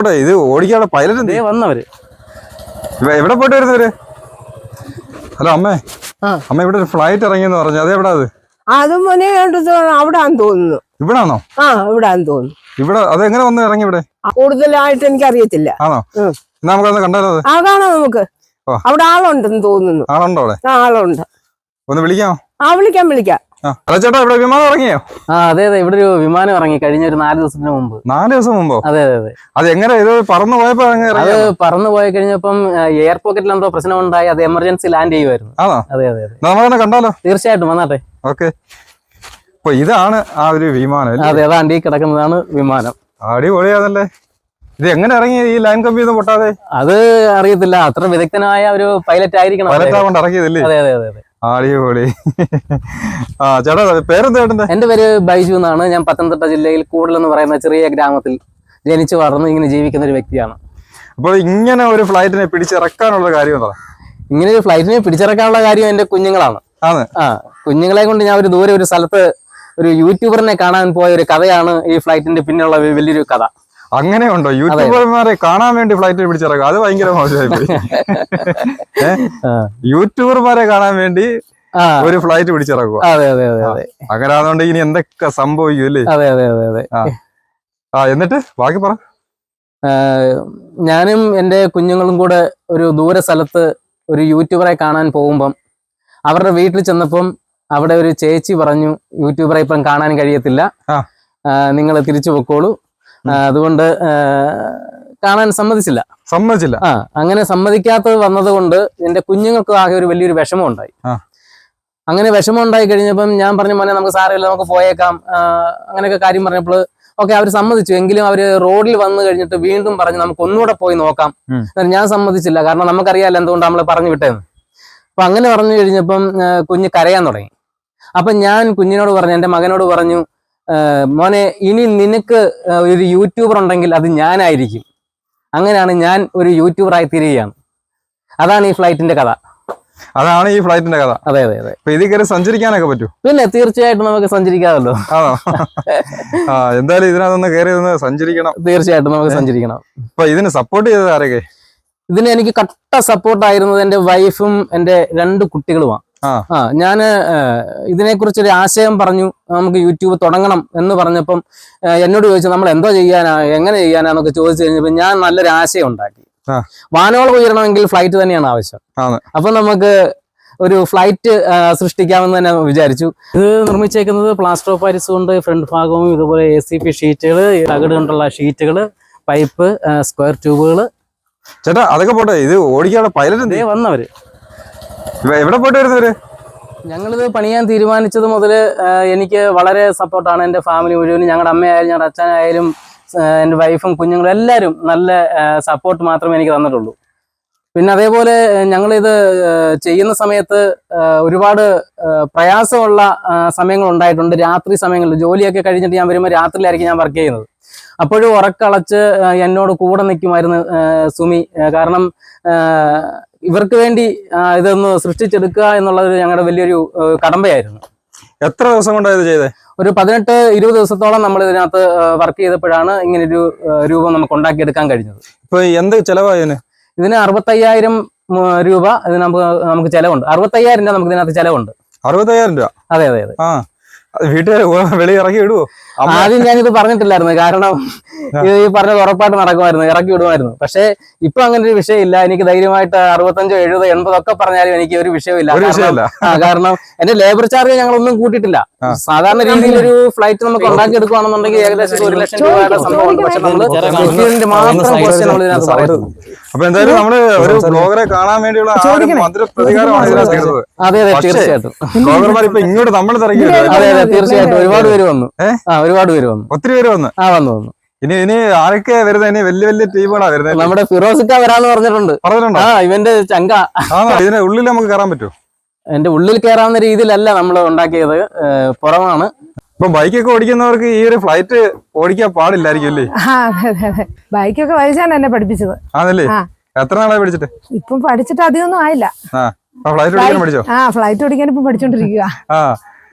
ഇവിടെ ഇത് ഓടിക്കാനുള്ള പൈലറ്റ് ദേ വന്നവര്. എവിടെ പോയിട്ട് വരുന്നവര്? ഹലോ അമ്മേ. അമ്മ ഇവിടെ ഒരു ഫ്ലൈറ്റ് ഇറങ്ങിയെന്ന് പറഞ്ഞു. അത് എവിടാ അത്? അത് മോനെ അവിടാന്ന് തോന്നുന്നു. ഇവിടാണോ ആ ഇവിടാന്ന് തോന്നുന്നു. ഇവിടെ അത് എങ്ങനെ വന്ന് ഇറങ്ങി ഇവിടെ? കൂടുതലായിട്ട് എനിക്ക് അറിയത്തില്ല ആണോ നമുക്ക് കണ്ടാലോ ആ കാണാം നമുക്ക്. ഓ. അവിടെ ആളുണ്ടെന്ന് തോന്നുന്നു. ആളുണ്ടോ അവിടെ? ആളുണ്ട്. ഒന്ന് വിളിക്കാം ആ വിളിക്കാം വിളിക്കാം. ചേട്ടാ ഇവിടെ വിമാനം ഇറങ്ങിയോ? ആ അതെ അതെ ഇവിടെ ഒരു വിമാനം ഇറങ്ങി കഴിഞ്ഞ ഒരു നാല് ദിവസത്തിന് മുമ്പ്. നാല് ദിവസം മുമ്പോ? അതെ അതെ അതെ. അത് എങ്ങനെ ഇത് പറന്നു പോയപ്പോ അത് പറന്നു പോയി കഴിഞ്ഞപ്പം എയർ പോക്കറ്റിൽ എന്തോ പ്രശ്നം ഉണ്ടായി അത് എമർജൻസി ലാൻഡ് ചെയ്യുമായിരുന്നു അതെ അതെ അതെ. കണ്ടാലോ? തീർച്ചയായിട്ടും വന്നാട്ടെ. ഓക്കെ. അപ്പൊ ഇതാണ് ആ ഒരു വിമാനം അതെ അതാണ്ട് ഈ കിടക്കുന്നതാണ് വിമാനം. അടിപൊളിയാണല്ലേ? ഇത് എങ്ങനെ ഇറങ്ങി ഈ ലൈൻ കമ്പി ഒന്നും പൊട്ടാതെ? അത് അറിയത്തില്ല അത്ര വിദഗ്ധനായ ഒരു പൈലറ്റ് ആയിരിക്കണം. പൈലറ്റ്. ആകൊണ്ട് ഇറങ്ങിയതല്ലേ? അതെ അതെ അതെ. അടിപൊളി. ആ ചേട്ടാ പേരെന്താ എന്റെ പേര് ബൈജു എന്നാണ്. ഞാൻ പത്തനംതിട്ട ജില്ലയിൽ കൂടൽ എന്ന് പറയുന്ന ചെറിയ ഗ്രാമത്തിൽ ജനിച്ചു വളർന്ന് ഇങ്ങനെ ജീവിക്കുന്ന ഒരു വ്യക്തിയാണ്. അപ്പോൾ ഇങ്ങനെ ഒരു ഫ്ലൈറ്റിനെ പിടിച്ചിറക്കാനുള്ള കാര്യം എന്താ? ഇങ്ങനെ ഒരു ഫ്ലൈറ്റിനെ പിടിച്ചിറക്കാനുള്ള കാര്യം എന്റെ കുഞ്ഞുങ്ങളാണ്. ആ കുഞ്ഞുങ്ങളെ കൊണ്ട് ഞാൻ ഒരു ദൂരെ ഒരു സ്ഥലത്ത് ഒരു യൂട്യൂബറിനെ കാണാൻ പോയ ഒരു കഥയാണ് ഈ ഫ്ലൈറ്റിന്റെ പിന്നിലുള്ള വലിയൊരു കഥ. അങ്ങനെ ഉണ്ടോ യൂട്യൂബർമാരെ കാണാൻ വേണ്ടി ഫ്ലൈറ്റിൽ പിടിച്ചിറക്കുക അത് ഭയങ്കര മോശമായി പോയി ഏ? ആ. യൂട്യൂബർമാരെ കാണാൻ വേണ്ടി ഒരു ഫ്ലൈറ്റ് പിടിച്ചിറക്കുക അതെ അതെ അതെ അതെ. അങ്ങനെ ആണെന്നുണ്ട് ഇനി എന്തൊക്കെ സംഭവിക്കും അല്ലേ? അതെ അതെ അതെ അതെ. ആ. എന്നിട്ട് ബാക്കി പറ. ഞാനും എന്റെ കുഞ്ഞുങ്ങളും കൂടെ ഒരു ദൂര സ്ഥലത്ത് ഒരു യൂട്യൂബറെ കാണാൻ പോകുമ്പം അവരുടെ വീട്ടിൽ ചെന്നപ്പം അവിടെ ഒരു ചേച്ചി പറഞ്ഞു യൂട്യൂബറെ ഇപ്പം കാണാൻ കഴിയത്തില്ല. നിങ്ങൾ തിരിച്ചു പൊക്കോളൂ. അതുകൊണ്ട് കാണാൻ സമ്മതിച്ചില്ല. സമ്മതിച്ചില്ല. ആ അങ്ങനെ സമ്മതിക്കാത്തത് വന്നത് കൊണ്ട് എന്റെ കുഞ്ഞുങ്ങൾക്ക് ആകെ ഒരു വലിയൊരു വിഷമം ഉണ്ടായി. അങ്ങനെ വിഷമം ഉണ്ടായി കഴിഞ്ഞപ്പം ഞാൻ പറഞ്ഞു മോനെ നമുക്ക് സാരമില്ല നമുക്ക് പോയേക്കാം. അങ്ങനെയൊക്കെ കാര്യം പറഞ്ഞപ്പോൾ ഓക്കെ അവർ സമ്മതിച്ചു. എങ്കിലും അവർ റോഡിൽ വന്നു കഴിഞ്ഞിട്ട് വീണ്ടും പറഞ്ഞു നമുക്ക് ഒന്നുകൂടെ പോയി നോക്കാം. ഞാൻ സമ്മതിച്ചില്ല. കാരണം നമുക്കറിയാല്ല എന്തുകൊണ്ട് നമ്മൾ പറഞ്ഞു വിട്ടേന്ന്. അപ്പൊ അങ്ങനെ പറഞ്ഞു കഴിഞ്ഞപ്പം കുഞ്ഞ് കരയാൻ തുടങ്ങി. അപ്പൊ ഞാൻ കുഞ്ഞിനോട് പറഞ്ഞു എന്റെ മകനോട് പറഞ്ഞു മോനെ ഇനി നിനക്ക് ഒരു യൂട്യൂബർ ഉണ്ടെങ്കിൽ അത് ഞാനായിരിക്കും. അങ്ങനെയാണ് ഞാൻ ഒരു യൂട്യൂബറായി തീരുകയാണ്. അതാണ് ഈ ഫ്ലൈറ്റിന്റെ കഥ. അതാണ് ഈ ഫ്ലൈറ്റിന്റെ കഥ. അതെ അതെ അതെ. അപ്പൊ ഇതിൽ കയറി സഞ്ചരിക്കാനൊക്കെ പറ്റൂ? പിന്നെ തീർച്ചയായിട്ടും നമുക്ക് സഞ്ചരിക്കാമല്ലോ. ആ എന്തായാലും ഇതിനകത്തൊന്ന് കയറി ഒന്ന് സഞ്ചരിക്കണം. തീർച്ചയായിട്ടും നമുക്ക് സഞ്ചരിക്കണം. അപ്പൊ ഇതിന് സപ്പോർട്ട് ചെയ്തത് ആരൊക്കെ? ഇതിന് എനിക്ക് കട്ട സപ്പോർട്ട് ആയിരുന്നത് എന്റെ വൈഫും എന്റെ രണ്ട് കുട്ടികളുമാണ്. ആ. ഞാൻ ഇതിനെക്കുറിച്ച് ഒരു ആശയം പറഞ്ഞു നമുക്ക് യൂട്യൂബ് തുടങ്ങണം എന്ന് പറഞ്ഞപ്പം എന്നോട് ചോദിച്ചു നമ്മൾ എന്തോ ചെയ്യാനാ എങ്ങനെ ചെയ്യാനാന്നൊക്കെ ചോദിച്ചു കഴിഞ്ഞപ്പോൾ ഞാൻ നല്ലൊരു ആശയം ഉണ്ടാക്കി ആ. വാനോളം ഉയരണമെങ്കിൽ ഫ്ലൈറ്റ് തന്നെയാണ് ആവശ്യം. അപ്പൊ നമുക്ക് ഒരു ഫ്ലൈറ്റ് സൃഷ്ടിക്കാമെന്ന് തന്നെ വിചാരിച്ചു ഇത് നിർമ്മിച്ചേക്കുന്നത് പ്ലാസ്റ്റർ ഓഫ് പാരിസ് കൊണ്ട് ഫ്രണ്ട് ഭാഗവും ഇതുപോലെ എ സി പി ഷീറ്റുകൾ തകട് കൊണ്ടുള്ള ഷീറ്റുകൾ പൈപ്പ് സ്ക്വയർ ട്യൂബുകൾ ചേട്ടാ അതൊക്കെ പോട്ടെ ഇത് ഓടിക്കാനുള്ള പൈലറ്റ് വന്നവര് എവിടെ പോയിട്ട് വരുന്നവര് ഞങ്ങളിത് പണിയാൻ തീരുമാനിച്ചത് മുതൽ എനിക്ക് വളരെ സപ്പോർട്ടാണ് എന്റെ ഫാമിലി മുഴുവനും. ഞങ്ങളുടെ അമ്മയായാലും ഞങ്ങളുടെ അച്ഛനായാലും എന്റെ വൈഫും കുഞ്ഞുങ്ങളും എല്ലാവരും നല്ല സപ്പോർട്ട് മാത്രമേ എനിക്ക് തന്നിട്ടുള്ളൂ. പിന്നെ അതേപോലെ ഞങ്ങളിത് ചെയ്യുന്ന സമയത്ത് ഒരുപാട് പ്രയാസമുള്ള സമയങ്ങൾ ഉണ്ടായിട്ടുണ്ട്. രാത്രി സമയങ്ങളിൽ ജോലിയൊക്കെ കഴിഞ്ഞിട്ട് ഞാൻ വരുമ്പോൾ രാത്രിയിലായിരിക്കും ഞാൻ വർക്ക് ചെയ്യുന്നത്. അപ്പോഴും ഉറക്കളച്ച് എന്നോട് കൂടെ നിൽക്കുമായിരുന്നു സുമി. കാരണം ഇവർക്ക് വേണ്ടി ഇതൊന്ന് സൃഷ്ടിച്ചെടുക്കുക എന്നുള്ളത് ഞങ്ങളുടെ വലിയൊരു കടമ്പയായിരുന്നു. എത്ര ദിവസം കൊണ്ടാണ് ഇത് ചെയ്തത് ഒരു പതിനെട്ട് ഇരുപത് ദിവസത്തോളം നമ്മൾ ഇതിനകത്ത് വർക്ക് ചെയ്തപ്പോഴാണ് ഇങ്ങനെ ഒരു രൂപം നമുക്ക് ഉണ്ടാക്കിയെടുക്കാൻ കഴിഞ്ഞത്. ഇപ്പൊ എന്ത് ചെലവായതിന് ഇതിന്? അറുപത്തയ്യായിരം രൂപ ഇതിന് നമുക്ക് നമുക്ക് ചെലവുണ്ട്. അറുപത്തയ്യായിരം രൂപ നമുക്ക് ഇതിനകത്ത് ചെലവുണ്ട്. അറുപത്തയ്യായിരം രൂപ? അതെ അതെ അതെ. ആ. വീട്ടുകാർ വെളി ഇറക്കി വിടുവോ? ആദ്യം ഞാനിത് പറഞ്ഞിട്ടില്ലായിരുന്നു. കാരണം ഇത് ഈ പറഞ്ഞത് ഉറപ്പായിട്ട് നടക്കുമായിരുന്നു. ഇറക്കി വിടുമായിരുന്നു. പക്ഷേ ഇപ്പൊ അങ്ങനെ ഒരു വിഷയമില്ല. എനിക്ക് ധൈര്യമായിട്ട് അറുപത്തഞ്ചോ എഴുപതോ എൺപതോ ഒക്കെ പറഞ്ഞാലും എനിക്ക് ഒരു വിഷയമില്ല. കാരണം- എന്റെ ലേബർ ചാർജ് ഞങ്ങൾ ഒന്നും കൂട്ടിയിട്ടില്ല സാധാരണ രീതിയിൽ ഒരു ഫ്ലൈറ്റ് നമുക്ക് ഉണ്ടാക്കി എടുക്കുകയാണെന്നുണ്ടെങ്കിൽ ഏകദേശം ഒരു ലക്ഷം രൂപയുടെ സംഭവമാണ് പക്ഷെ നമ്മൾ മാത്രം നമ്മൾ ഇതിനകത്ത് പറയുന്നത്. അപ്പൊ എന്തായാലും നമ്മൾ ഒരു ബ്ലോഗറെ കാണാൻ വേണ്ടിയുള്ള അതെ അതെ തീർച്ചയായിട്ടും. ബ്ലോഗർമാർ ഇപ്പൊ ഇങ്ങോട്ട് നമ്മൾ തിരക്കി വരുവാ. അതെ അതെ തീർച്ചയായിട്ടും ഒരുപാട് പേര് വന്നു. ആ ഒരുപാട് പേര് വന്നു. ഒത്തിരി പേര് വന്നു. ആ വന്നു വന്നു. ഇനി ഇനി ആരൊക്കെ വരുന്നത്? ഇനി വലിയ വലിയ ടീമുകളാ വരുന്നത്? നമ്മുടെ ഫിറോസിക്ക വരാന്ന് പറഞ്ഞിട്ടുണ്ട്. പറഞ്ഞിട്ടുണ്ടോ? ആ ഇവന്റെ ചങ്ക. ഇതിന്റെ ഇതിന് ഉള്ളിൽ നമുക്ക് കയറാൻ പറ്റുമോ? എന്റെ ഉള്ളിൽ കയറാവുന്ന രീതിയിലല്ല നമ്മൾ ഉണ്ടാക്കിയത്. പുറമാണ്. ഇപ്പൊ ബൈക്കൊക്കെ ഓടിക്കുന്നവർക്ക് ഈ ഒരു ഫ്ലൈറ്റ് ഓടിക്കാൻ പാടില്ലായിരിക്കും അല്ലേ? ബൈക്കൊക്കെ വലിച്ചാണ് എന്നെ പഠിപ്പിച്ചത്. ആണല്ലേ? എത്ര നാളായി പഠിച്ചിട്ട്? ഇപ്പം പഠിച്ചിട്ട് അധികമൊന്നും ആയില്ല. ഫ്ലൈറ്റ് ഓടിക്കാൻ പഠിച്ചോ? ആ ഫ്ലൈറ്റ് ഓടിക്കാൻ ഇപ്പം പഠിച്ചോണ്ടിരിക്കുക ആ.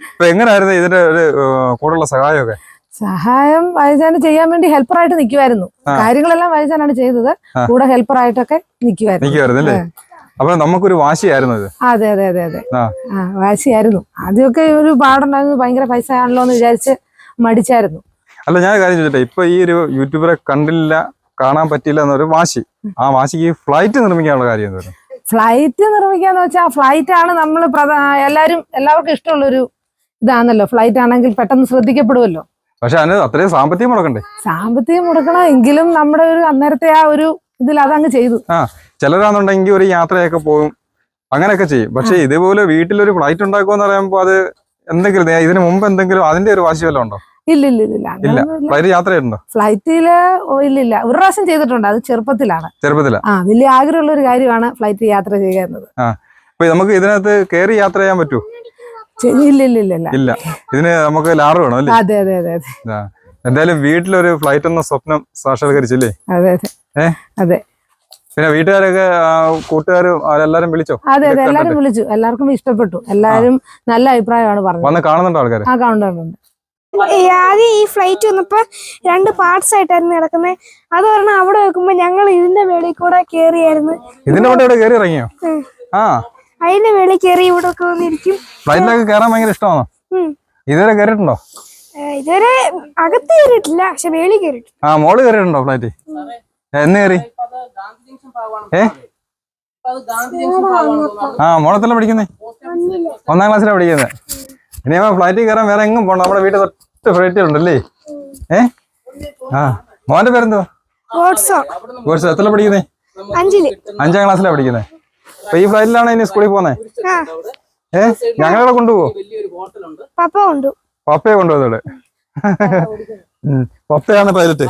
ഇപ്പൊ എങ്ങനെയായിരുന്നു ഇതിന്റെ ഒരു കൂടുതലുള്ള കൂടെയുള്ള സഹായമൊക്കെ? സഹായം വൈജാന് ചെയ്യാൻ വേണ്ടി ഹെൽപ്പറായിട്ട് നിൽക്കുമായിരുന്നു. കാര്യങ്ങളെല്ലാം വൈജാനാണ് ചെയ്തത്. കൂടെ ഹെൽപ്പറായിട്ടൊക്കെ നിൽക്കുമായിരുന്നു അപ്പൊ നമുക്കൊരു വാശിയായിരുന്നു ഇത്. അതെ അതെ അതെ അതെ. ആ. വാശിയായിരുന്നു. ആദ്യമൊക്കെ ഒരു പാടുണ്ടായിരുന്നു ഭയങ്കര പൈസ ആണല്ലോ എന്ന് വിചാരിച്ച് മടിച്ചായിരുന്നു. അല്ല ഞാൻ കാര്യം ചോദിച്ചെ ഇപ്പൊ ഈ ഒരു യൂട്യൂബറെ കണ്ടില്ല കാണാൻ പറ്റില്ല എന്നൊരു വാശി. ആ വാശിക്ക് ഫ്ലൈറ്റ് നിർമ്മിക്കാനുള്ള കാര്യം എന്താ ഫ്ലൈറ്റ് നിർമ്മിക്കാന്ന് വെച്ചാൽ ഫ്ലൈറ്റ് ആണ് നമ്മൾ എല്ലാരും എല്ലാവർക്കും ഇഷ്ടമുള്ള ഒരു ഇതാണല്ലോ. ഫ്ലൈറ്റ് ആണെങ്കിൽ പെട്ടെന്ന് ശ്രദ്ധിക്കപ്പെടുമല്ലോ പക്ഷെ അതിന് അത്രയും സാമ്പത്തികം മുടക്കണ്ടേ? സാമ്പത്തികം മുടക്കണം എങ്കിലും നമ്മുടെ ഒരു അന്നേരത്തെ ആ ഒരു ഇതിൽ അതങ്ങ് ചെയ്തു. ചിലരാണെന്നുണ്ടെങ്കിൽ ഒരു യാത്രയൊക്കെ പോകും അങ്ങനെയൊക്കെ ചെയ്യും. പക്ഷെ ഇതുപോലെ വീട്ടിലൊരു ഫ്ലൈറ്റ് ഉണ്ടാക്കുക എന്ന് പറയുമ്പോൾ അത് എന്തെങ്കിലും ഇതിനു മുമ്പ് എന്തെങ്കിലും അതിന്റെ ഒരു വാശി വല്ലതും ഉണ്ടോ? ഇല്ല ഇല്ല ഇല്ല ഇല്ല. ഫ്ലൈറ്റ് യാത്ര ചെയ്തിട്ടുണ്ടോ ഫ്ലൈറ്റിൽ ഇല്ലില്ല ഇല്ല ഇല്ല. ഒരു പ്രാവശ്യം ചെയ്തിട്ടുണ്ട്. അത് ചെറുപ്പത്തിലാണ്. ചെറുപ്പത്തില? ആ വലിയ ആഗ്രഹമുള്ള ഒരു കാര്യമാണ് ഫ്ലൈറ്റ് യാത്ര ചെയ്യുക എന്നത്. അപ്പൊ നമുക്ക് ഇതിനകത്ത് കയറി യാത്ര ചെയ്യാൻ പറ്റൂ? ഇല്ല ഇല്ല ഇല്ല ഇല്ല. ഇതിന് നമുക്ക് ലാറ് വേണം അല്ലേ? അതെ അതെ അതെ. എന്തായാലും വീട്ടിലൊരു ഫ്ലൈറ്റ് എന്ന സ്വപ്നം സാക്ഷാത്കരിച്ചില്ലേ? അതെ അതെ? അതെ. പിന്നെ വീട്ടുകാരൊക്കെ കൂട്ടുകാരും എല്ലാരും വിളിച്ചോ? അതെ അതെ എല്ലാരും വിളിച്ചു. എല്ലാവർക്കും ഇഷ്ടപ്പെട്ടു. എല്ലാരും നല്ല അഭിപ്രായമാണ് പറഞ്ഞത്. വന്ന് കാണുന്നുണ്ടോ ആൾക്കാർ ആ കാണുന്നുണ്ട് ആദ്യം ഈ ഫ്ലൈറ്റ് വന്നപ്പോ രണ്ട് പാർട്സ് ആയിട്ടായിരുന്നു നടക്കുന്നത് അത് പറഞ്ഞാൽ അവിടെ വെക്കുമ്പോ ഞങ്ങൾ ഇതിന്റെ വേളി കൂടെ കേറിയായിരുന്നു. ഇതിന്റെ കൂടെ ഇവിടെ കേറി ഇറങ്ങിയോ ആ. അതിന്റെ വേളി കേറി ഇവിടെ ഒക്കെ വന്നിരിക്കും. ഫ്ലൈറ്റിലൊക്കെ കേറാൻ ഭയങ്കര ഇഷ്ടമാണോ. ഇതുവരെ കേറിയിട്ടുണ്ടോ? ഇതുവരെ അകത്ത് കയറിയിട്ടില്ല പക്ഷെ വേളി കയറിയിട്ടുണ്ട് ആ മോൾ കയറിയിട്ടുണ്ടോ ഫ്ലൈറ്റ് എന്ന് കയറി? ഏ? ആ മോളത്തല്ല പഠിക്കുന്നേ? ഒന്നാം ക്ലാസ്സിലാണ് പഠിക്കുന്നത് ഇനി നമ്മൾ ഫ്ലൈറ്റിൽ കയറാൻ വേറെ എങ്ങും പോകണം നമ്മുടെ വീട്ടിൽ തൊട്ട് ഫ്ലൈറ്റ് ഉണ്ടല്ലേ? ഏ? ആ. മോന്റെ പേരെന്തോ ഗോഡ്സോ. എത്ര പഠിക്കുന്നേ? അഞ്ചാം ക്ലാസ്സിലാണ് പഠിക്കുന്നത് അപ്പൊ ഈ ഫ്ലൈറ്റിലാണ് ഇനി സ്കൂളിൽ പോന്നെ ഏ? ഞങ്ങളെ കൊണ്ടുപോകും പപ്പ കൊണ്ടു. പപ്പയെ കൊണ്ടുപോകുന്നത്. പപ്പയാണ് പൈലറ്റ്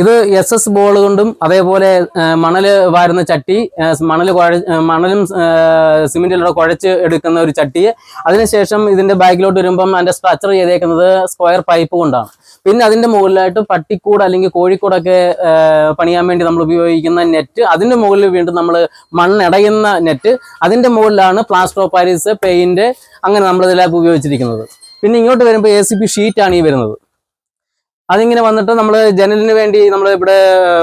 ഇത് എസ് എസ് ബോൾ കൊണ്ടും അതേപോലെ മണൽ വാരുന്ന ചട്ടി മണൽ കുഴ മണലും സിമെന്റിലൂടെ കുഴച്ച് എടുക്കുന്ന ഒരു ചട്ടി. അതിനുശേഷം ഇതിന്റെ ബാക്കിലോട്ട് വരുമ്പം അതിന്റെ സ്ട്രക്ചർ ചെയ്തേക്കുന്നത് സ്ക്വയർ പൈപ്പ് കൊണ്ടാണ്. പിന്നെ അതിന്റെ മുകളിലായിട്ട് പട്ടിക്കൂട് അല്ലെങ്കിൽ കോഴിക്കൂടൊക്കെ പണിയാൻ വേണ്ടി നമ്മൾ ഉപയോഗിക്കുന്ന നെറ്റ്. അതിന്റെ മുകളിൽ വീണ്ടും നമ്മൾ മണ്ണിടയുന്ന നെറ്റ്. അതിന്റെ മുകളിലാണ് പ്ലാസ്റ്റർ ഓഫ് പാരീസ് പെയിന്റ് അങ്ങനെ നമ്മൾ ഇതിലേക്ക് ഉപയോഗിച്ചിരിക്കുന്നത്. പിന്നെ ഇങ്ങോട്ട് വരുമ്പോൾ എ സി പി ഷീറ്റാണ് ഈ വരുന്നത്. അതിങ്ങനെ വന്നിട്ട് നമ്മൾ ജനലിന് വേണ്ടി നമ്മൾ ഇവിടെ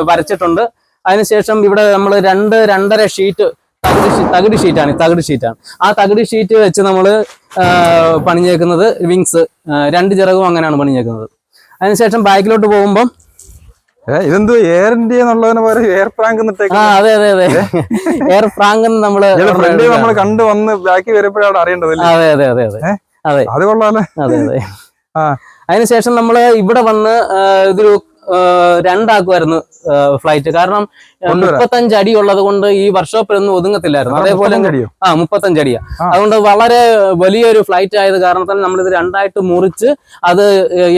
വരച്ചിട്ടുണ്ട്. അതിനുശേഷം ഇവിടെ നമ്മൾ രണ്ട് രണ്ടര ഷീറ്റ് തകിട് ഷീറ്റാണ് തകിട് ഷീറ്റാണ്. ആ തകിട് ഷീറ്റ് വെച്ച് നമ്മൾ പണിഞ്ഞേക്കുന്നത് വിങ്സ് രണ്ട് ചിറകും അങ്ങനെയാണ് പണിഞ്ഞേക്കുന്നത്. അതിനുശേഷം ബാക്കിലോട്ട് പോകുമ്പം ഇതെന്തോ എയർ ഇന്ത്യ എന്നുള്ളതിന് പകരം എയർ പ്രാങ്ക് ആ അതെ അതെ അതെ. എയർ ഫ്രാങ്ക് എന്ന് നമ്മൾ ഫ്രണ്ട് നമ്മൾ കണ്ടു വന്ന് ബാക്കി വരുമ്പോഴാണ് അറിയേണ്ടതല്ലേ അതെ അതെ അതെ അതെ. അതെ അതെ. ആ. അതിനുശേഷം നമ്മൾ ഇവിടെ വന്ന് ഇതൊരു രണ്ടാക്കുമായിരുന്നു ഫ്ലൈറ്റ് കാരണം. മുപ്പത്തഞ്ച് അടി ഉള്ളത് കൊണ്ട് ഈ വർക്ക്ഷോപ്പിലൊന്നും ഒതുങ്ങത്തില്ലായിരുന്നു. അതേപോലെ ആ മുപ്പത്തഞ്ച് അടിയാ. അതുകൊണ്ട് വളരെ വലിയൊരു ഫ്ലൈറ്റ് ആയത് കാരണത്താൽ നമ്മളിത് രണ്ടായിട്ട് മുറിച്ച് അത്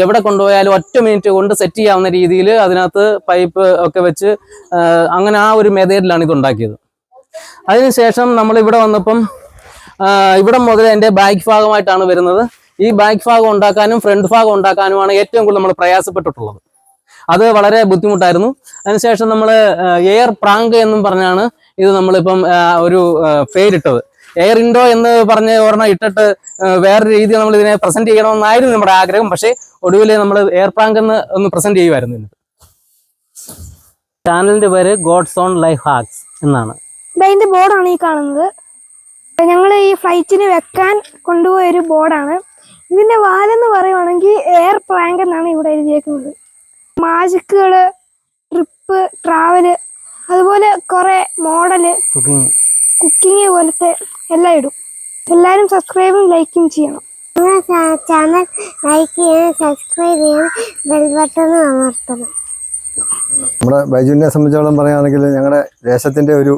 എവിടെ കൊണ്ടുപോയാലും ഒറ്റ മിനിറ്റ് കൊണ്ട് സെറ്റ് ചെയ്യാവുന്ന രീതിയിൽ അതിനകത്ത് പൈപ്പ് ഒക്കെ വെച്ച് അങ്ങനെ ആ ഒരു മെതേഡിലാണ് ഇത് ഉണ്ടാക്കിയത്. അതിനുശേഷം നമ്മൾ ഇവിടെ വന്നപ്പം ഇവിടെ മുതൽ എന്റെ ബാക്ക് ഭാഗമായിട്ടാണ് വരുന്നത്. ഈ ബാക്ക് ഭാഗം ഉണ്ടാക്കാനും ഫ്രണ്ട് ഭാഗം ഉണ്ടാക്കാനുമാണ് ഏറ്റവും കൂടുതൽ നമ്മൾ പ്രയാസപ്പെട്ടിട്ടുള്ളത്. അത് വളരെ ബുദ്ധിമുട്ടായിരുന്നു. അതിനുശേഷം നമ്മൾ എയർ പ്രാങ്ക് എന്നും പറഞ്ഞാണ് ഇത് നമ്മളിപ്പം ഒരു പേരിട്ടത്. എയർ ഇൻഡോ എന്ന് പറഞ്ഞ് ഒരെണ്ണം ഇട്ടിട്ട് വേറെ രീതിയിൽ നമ്മൾ ഇതിനെ പ്രസന്റ് ചെയ്യണമെന്നായിരുന്നു നമ്മുടെ ആഗ്രഹം. പക്ഷേ ഒടുവിൽ നമ്മൾ എയർ പ്രാങ്ക് എന്ന് ഒന്ന് പ്രസന്റ് ചെയ്യുമായിരുന്നു ചാനലിന്റെ പേര് ഗോഡ്സ് ഓൺ ലൈഫ് ഹാക്സ് എന്നാണ്. ഇതിന്റെ ബോർഡാണ് ഈ കാണുന്നത്. ഞങ്ങൾ ഈ ഫ്ലൈറ്റിന് വെക്കാൻ കൊണ്ടുപോയ ഒരു ബോർഡാണ് ഇതിന്റെ വാലെന്ന് പറയുവാണെങ്കിൽ എയർ പ്രാങ്ക് എന്നാണ് ഇവിടെ എഴുതിയേക്കുന്നത്. മാജിക്കുകൾ ട്രിപ്പ് ട്രാവൽ അതുപോലെ കുറെ മോഡൽ കുക്കിംഗ് കുക്കിംഗ് പോലത്തെ എല്ലാം ഇടും. എല്ലാവരും സബ്സ്ക്രൈബും ലൈക്കും ചെയ്യണം. ചാനൽ ലൈക്ക് ചെയ്യണം സബ്സ്ക്രൈബ് ചെയ്യണം ബെൽ ബട്ടൺ അമർത്തണം. നമ്മുടെ ബൈജുവിനെ സംബന്ധിച്ചോളം പറയുകയാണെങ്കിൽ ഞങ്ങളുടെ ദേശത്തിന്റെ ഒരു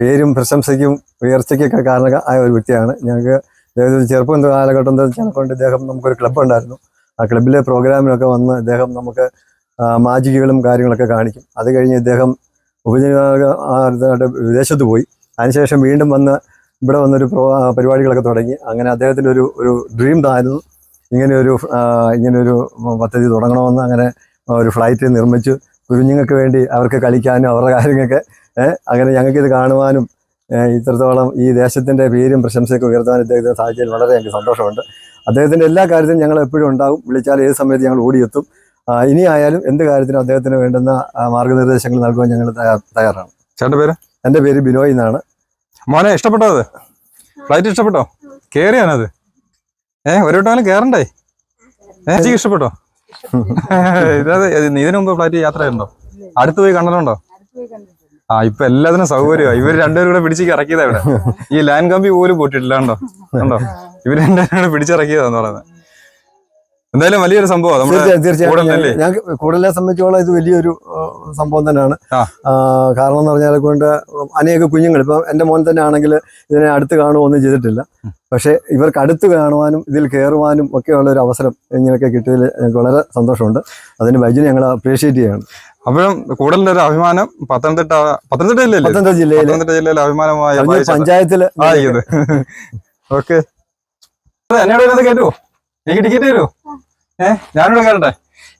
പേരും പ്രശംസയ്ക്കും ഉയർച്ചയ്ക്കൊക്കെ ആയ ഒരു വ്യക്തിയാണ്. ഞങ്ങൾക്ക് ഇദ്ദേഹം ചെറുപ്പം കാലഘട്ടം കൊണ്ട് ഇദ്ദേഹം നമുക്കൊരു ക്ലബ്ബ് ഉണ്ടായിരുന്നു. ആ ക്ലബ്ബിലെ പ്രോഗ്രാമിലൊക്കെ വന്ന് ഇദ്ദേഹം നമുക്ക് മാജിക്കുകളും കാര്യങ്ങളൊക്കെ കാണിക്കും. അത് കഴിഞ്ഞ് ഇദ്ദേഹം ഉപജീവന ആയിട്ട് വിദേശത്ത് പോയി. അതിനുശേഷം വീണ്ടും വന്ന് ഇവിടെ വന്നൊരു പ്രോ പരിപാടികളൊക്കെ തുടങ്ങി. അങ്ങനെ അദ്ദേഹത്തിന്റെ ഒരു ഒരു ഡ്രീം ഇതായിരുന്നു. ഇങ്ങനെയൊരു ഇങ്ങനെയൊരു പദ്ധതി തുടങ്ങണമെന്ന് അങ്ങനെ ഒരു ഫ്ലൈറ്റ് നിർമ്മിച്ചു. കുഞ്ഞുങ്ങൾക്ക് വേണ്ടി അവർക്ക് കളിക്കാനും അവരുടെ കാര്യങ്ങൾക്ക് അങ്ങനെ ഞങ്ങൾക്കിത് കാണുവാനും ഇത്രത്തോളം ഈ ദേശത്തിന്റെ പേരും പ്രശംസയൊക്കെ ഉയർത്താൻ ഇദ്ദേഹത്തിന് സാധിച്ചതിൽ വളരെ എനിക്ക് സന്തോഷമുണ്ട്. അദ്ദേഹത്തിന്റെ എല്ലാ കാര്യത്തിനും ഞങ്ങൾ എപ്പോഴും ഉണ്ടാകും വിളിച്ചാൽ ഏത് സമയത്ത് ഞങ്ങൾ ഓടിയെത്തും. ഇനി ആയാലും എന്ത് കാര്യത്തിനും അദ്ദേഹത്തിന് വേണ്ടുന്ന മാർഗനിർദ്ദേശങ്ങൾ നൽകുവാൻ ഞങ്ങൾ തയ്യാറാണ്. ചേട്ടന്റെ പേര്? എന്റെ പേര് ബിനോയ് എന്നാണ്. മോനെ ഇഷ്ടപ്പെട്ടോ അത്? ഫ്ലൈറ്റ് ഇഷ്ടപ്പെട്ടോ? കയറിയാണത് ഏ ഒരു വട്ടം കേറണ്ടേ? ഏ ചേച്ചിക്ക് ഇഷ്ടപ്പെട്ടോ? ഇതത് ഇതിനു മുമ്പ് ഫ്ലൈറ്റ് യാത്ര ചെയ്യണ്ടോ അടുത്ത് പോയി കണ്ടിട്ടുണ്ടോ ആ ഇപ്പൊ എല്ലാത്തിനും സൗകര്യമാണ് ഇവർ രണ്ടുപേരും കൂടെ പിടിച്ച് ഇറക്കിയതാ ഇവിടെ. ഈ ലാൻഡ് കമ്പി പോലും പൊട്ടിയിട്ടില്ല കണ്ടോ? കണ്ടോ? ഇവർ രണ്ടുപേരും കൂടെ പിടിച്ചിറക്കിയതാന്ന് പറയുന്നത്. എന്തായാലും വലിയൊരു സംഭവം. തീർച്ചയായും ഞാൻ കൂടുതലെ സംബന്ധിച്ചോളം ഇത് വലിയൊരു സംഭവം തന്നെയാണ്. കാരണം എന്ന് പറഞ്ഞാൽ കൊണ്ട് അനേക കുഞ്ഞുങ്ങൾ. ഇപ്പം എന്റെ മോൻ തന്നെ ആണെങ്കിൽ ഇതിനെ അടുത്ത് കാണുമൊന്നും ഒന്നും ചെയ്തിട്ടില്ല. പക്ഷേ ഇവർക്ക് അടുത്ത് കാണുവാനും ഇതിൽ കയറുവാനും ഒക്കെയുള്ള ഒരു അവസരം ഇങ്ങനെയൊക്കെ കിട്ടിയതിൽ ഞങ്ങൾക്ക് വളരെ സന്തോഷമുണ്ട്. അതിന് ബൈജിനെ ഞങ്ങൾ അപ്രീഷിയേറ്റ് ചെയ്യണം. അപ്പോഴും കൂടുതൽ ഒരു അഭിമാനം പത്തനംതിട്ട പത്തനംതിട്ട ജില്ലയിൽ പത്തനംതിട്ട ജില്ലയിലെ. പത്തനംതിട്ട ജില്ലയിലെ അഭിമാനമായ പഞ്ചായത്തിൽ. പഞ്ചായത്തിൽ. ആയിക്കത് ഓക്കെ. എന്നോട് ഇതിനകത്ത് കയറ്റുമോ എനിക്ക് ടിക്കറ്റ് തരുമോ ഏഹ് ഞാനിവിടെ കയറട്ടെ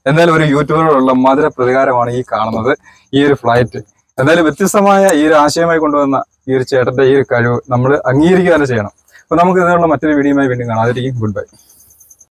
എന്തായാലും ഒരു യൂട്യൂബറിലുള്ള മധുര പ്രതികാരമാണ് ഈ കാണുന്നത്. ഈ ഒരു ഫ്ലൈറ്റ്. എന്തായാലും വ്യത്യസ്തമായ ഈ ഒരു ആശയമായി കൊണ്ടുവന്ന ഈ ഒരു ചേട്ടന്റെ ഈ ഒരു കഴിവ് നമ്മൾ അംഗീകരിക്കുക തന്നെ ചെയ്യണം. അപ്പൊ നമുക്ക് ഇതിനുള്ള മറ്റൊരു വീഡിയോയുമായി വീണ്ടും കാണാതിരിക്കും ഗുഡ് ബൈ.